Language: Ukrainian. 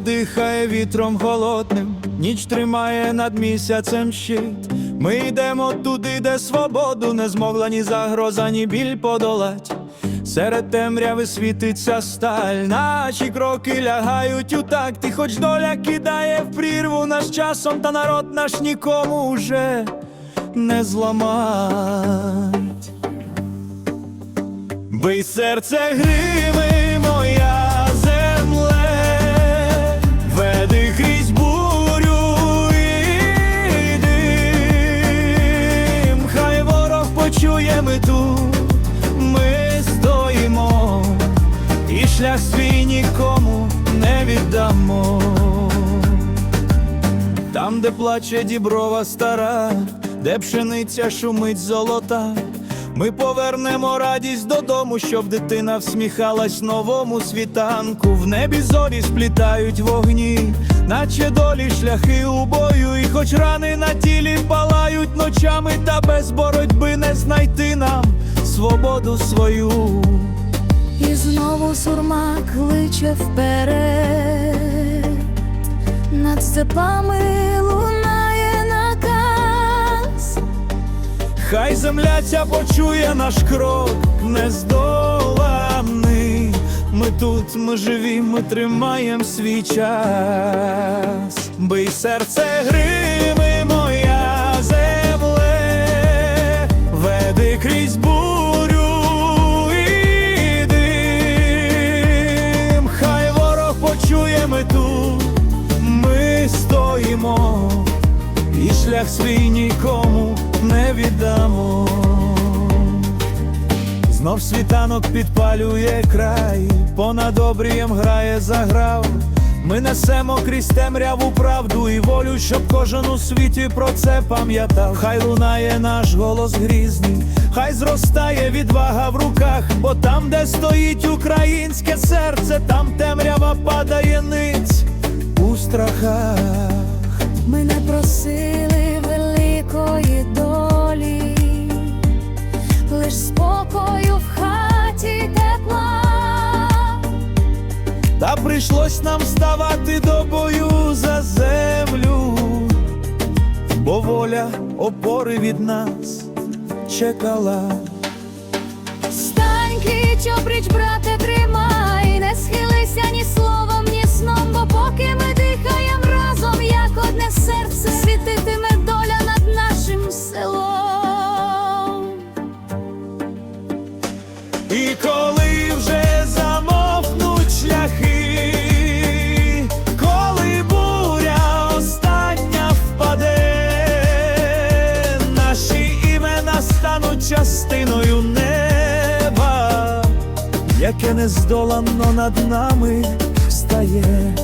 дихає вітром голодним, ніч тримає над місяцем щит. Ми йдемо туди, де свободу не змогла ні загроза, ні біль подолать. Серед темряви світиться сталь, наші кроки лягають у такт, і хоч доля кидає в прірву наш часом, та народ наш нікому уже не зламать. Бий серце гриви, Там, де плаче діброва стара, де пшениця шумить золота, ми повернемо радість додому, щоб дитина всміхалась новому світанку. В небі зорі сплітають вогні, наче долі шляхи у бою, і хоч рани на тілі палають ночами, та без боротьби не знайти нам свободу свою. І знову сурма кличе вперед, над степами лунає наказ. Хай земля ця почує наш крок нездоланий. Ми тут, ми живі, ми тримаєм свій час. Бий серце грими, шлях свій нікому не віддамо. Знов світанок підпалює край, понад обрієм грає заграв. Ми несемо крізь темряву правду і волю, щоб кожен у світі про це пам'ятав. Хай лунає наш голос грізний, хай зростає відвага в руках, бо там, де стоїть українське серце, там темрява падає ниць у страхах. Ми не просили прийшлось нам ставати до бою за землю, бо воля опори від нас чекала. Стань кич обріч, брате, тримай, не схилися яке нездоланно над нами встає.